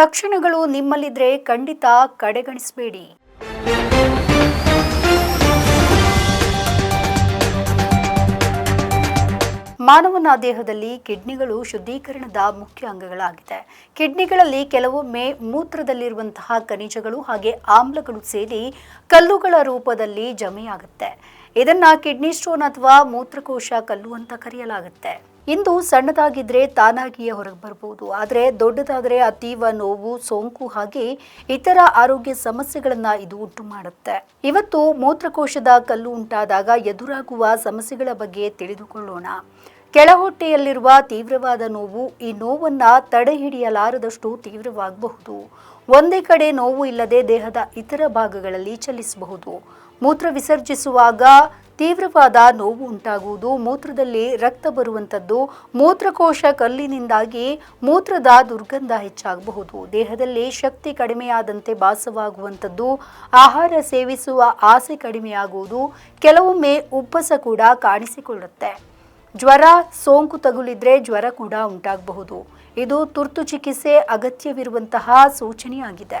ಲಕ್ಷಣಗಳು ನಿಮ್ಮಲ್ಲಿದ್ರೆ ಖಂಡಿತ ಕಡೆಗಣಿಸಬೇಡಿ. ಮಾನವನ ದೇಹದಲ್ಲಿ ಕಿಡ್ನಿಗಳು ಶುದ್ಧೀಕರಣದ ಮುಖ್ಯ ಅಂಗಗಳಾಗಿದೆ ಕಿಡ್ನಿಗಳಲ್ಲಿ ಕೆಲವೊಮ್ಮೆ ಮೂತ್ರದಲ್ಲಿರುವಂತಹ ಖನಿಜಗಳು ಹಾಗೆ ಆಮ್ಲಗಳು ಸೇರಿ ಕಲ್ಲುಗಳ ರೂಪದಲ್ಲಿ ಜಮೆಯಾಗುತ್ತೆ. ಇದನ್ನ ಕಿಡ್ನಿ ಸ್ಟೋನ್ ಅಥವಾ ಮೂತ್ರಕೋಶ ಕಲ್ಲು ಅಂತ ಕರೆಯಲಾಗುತ್ತೆ. ಇಂದು ಸಣ್ಣದಾಗಿದ್ರೆ ತಾನಾಗಿಯೇ ಹೊರಗೆ ಬರಬಹುದು ಆದರೆ ದೊಡ್ಡದಾದರೆ ಅತೀವ ನೋವು, ಸೋಂಕು ಹಾಗೆ ಇತರ ಆರೋಗ್ಯ ಸಮಸ್ಯೆಗಳನ್ನ ಇದು ಉಂಟು ಮಾಡುತ್ತೆ. ಇವತ್ತು ಮೂತ್ರಕೋಶದ ಕಲ್ಲು ಉಂಟಾದಾಗ ಎದುರಾಗುವ ಸಮಸ್ಯೆಗಳ ಬಗ್ಗೆ ತಿಳಿದುಕೊಳ್ಳೋಣ. ಕೆಳಹೊಟ್ಟೆಯಲ್ಲಿರುವ ತೀವ್ರವಾದ ನೋವು ಈ ನೋವನ್ನ ತಡೆಹಿಡಿಯಲಾರದಷ್ಟು ತೀವ್ರವಾಗಬಹುದು. ಒಂದೇ ಕಡೆ ನೋವು ಇಲ್ಲದೆ ದೇಹದ ಇತರ ಭಾಗಗಳಲ್ಲಿ ಚಲಿಸಬಹುದು. ಮೂತ್ರ ವಿಸರ್ಜಿಸುವಾಗ ತೀವ್ರವಾದ ನೋವು ಉಂಟಾಗುವುದು. ಮೂತ್ರದಲ್ಲಿ ರಕ್ತ ಬರುವಂಥದ್ದು ಮೂತ್ರಕೋಶ ಕಲ್ಲಿನಿಂದಾಗಿ ಮೂತ್ರದ ದುರ್ಗಂಧ ಹೆಚ್ಚಾಗಬಹುದು. ದೇಹದಲ್ಲಿ ಶಕ್ತಿ ಕಡಿಮೆಯಾದಂತೆ ಭಾಸವಾಗುವಂಥದ್ದು ಆಹಾರ ಸೇವಿಸುವ ಆಸೆ ಕಡಿಮೆಯಾಗುವುದು. ಕೆಲವೊಮ್ಮೆ ಉಬ್ಬಸ ಕೂಡ ಕಾಣಿಸಿಕೊಳ್ಳುತ್ತೆ. ಜ್ವರ, ಸೋಂಕು ತಗುಲಿದ್ರೆ ಜ್ವರ ಕೂಡ ಉಂಟಾಗಬಹುದು. ಇದು ತುರ್ತು ಚಿಕಿತ್ಸೆ ಅಗತ್ಯವಿರುವಂತಹ ಸೂಚನೆಯಾಗಿದೆ.